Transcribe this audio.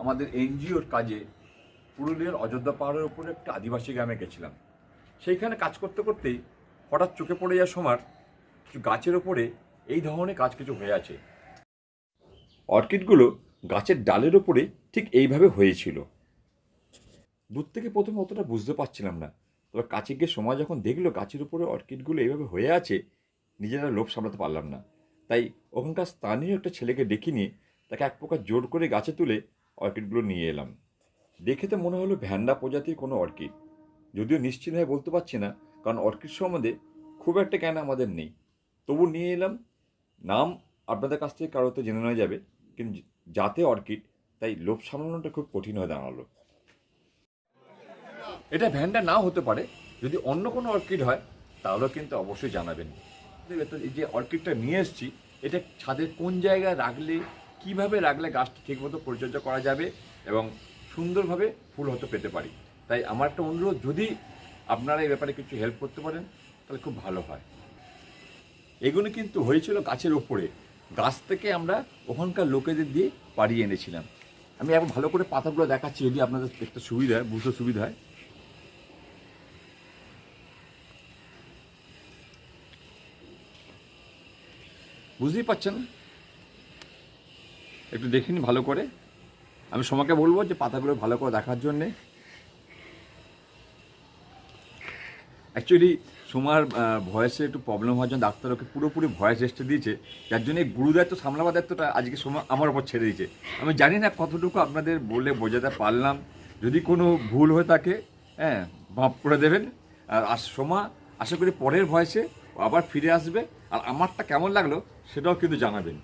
আমাদের এনজিওর কাজে পুরুলিয়ার অযোধ্যা পাহাড়ের উপরে একটা আদিবাসী গ্রামে গেছিলাম। সেইখানে কাজ করতে করতেই হঠাৎ চোখে পড়ে যাওয়ার সময় কিছু গাছের ওপরে এই ধরনের কাজ কিছু হয়ে আছে। অর্কিডগুলো গাছের ডালের ওপরে ঠিক এইভাবে হয়েছিল। দূর থেকে প্রথমে অতটা বুঝতে পারছিলাম না। তবে কাছে গিয়ে সময় যখন দেখল গাছের উপরে অর্কিডগুলো এইভাবে হয়ে আছে, নিজেরা লোভ সামলাতে পারলাম না। তাই ওখানকার স্থানীয় একটা ছেলেকে ডেকে নিয়ে তাকে এক প্রকার জোর করে গাছে তুলে অর্কিডগুলো নিয়ে এলাম। দেখে তো মনে হলো ভ্যান্ডা প্রজাতির কোনো অর্কিড। যদিও নিশ্চিত হয়ে বলতে পারছি না, কারণ অর্কিড সম্বন্ধে খুব একটা জ্ঞান আমাদের নেই। তবু নিয়ে এলাম। নাম আপনাদের কাছ থেকে কারোতে জেনে নেওয়া যাবে, কিন্তু যাতে অর্কিড, তাই লোভ সামলানোটা খুব কঠিন হয়ে দাঁড়াল। এটা ভ্যান্ডা নাও হতে পারে। যদি অন্য কোনো অর্কিড হয় তাহলেও কিন্তু অবশ্যই জানাবেন। তো এই যে অর্কিডটা নিয়ে এসেছি, এটা ছাদের কোন জায়গায় রাখলে কীভাবে রাখলে গাছটা ঠিকমতো পরিচর্যা করা যাবে এবং সুন্দরভাবে ফুল হতে পেতে পারি? তাই আমার একটা অনুরোধ, যদি আপনারা এই ব্যাপারে কিছু হেল্প করতে পারেন, তাহলে খুব ভালো হয়। এগুলো কিন্তু হয়েছিল গাছের ওপরে গাছ থেকে আমরা ওখানকার লোকেদের দিয়ে পাড়িয়ে এনেছিলাম। আমি এখন ভালো করে পাতাগুলো দেখাচ্ছি যদি আপনাদের দেখতে সুবিধা হয়, বুঝতে সুবিধা হয়। বুঝতেই পারছেন? একটু দেখে ভালো করে। আমি সোমাকে বলব যে পাতাগুলো ভালো করে দেখার জন্যে। অ্যাকচুয়ালি সোমার ভয়েসে একটু প্রবলেম হওয়ার জন্য ডাক্তার ওকে পুরোপুরি ভয়েস রেস্টে দিয়েছে। যার জন্য এই গুরু দায়িত্ব সামলাবার দায়িত্বটা আজকে সোমা আমার ওপর ছেড়ে দিয়েছে। আমি জানি না কতটুকু আপনাদের বলে বোঝাতে পারলাম। যদি কোনো ভুল হয়ে থাকে হ্যাঁ মাফ করে দেবেন। আর আর সোমা, আশা করি পরের ভয়েসে আবার ফিরে আসবে। আর আমারটা কেমন লাগল, সেটাও কিন্তু জানাবেন।